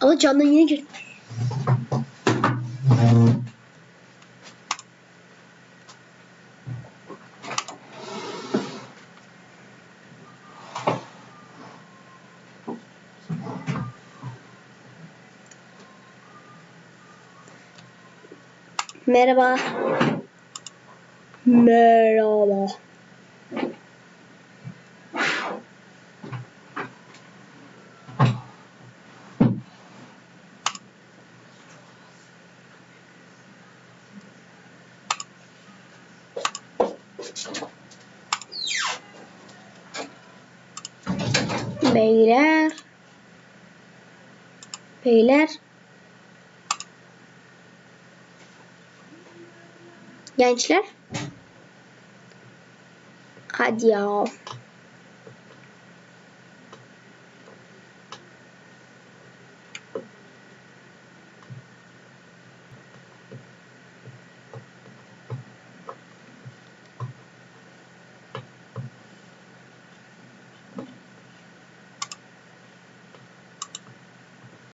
Ama camdan yine girmiş. Merhaba. Merhaba. Beyler. Beyler. Gençler. Hadi ya.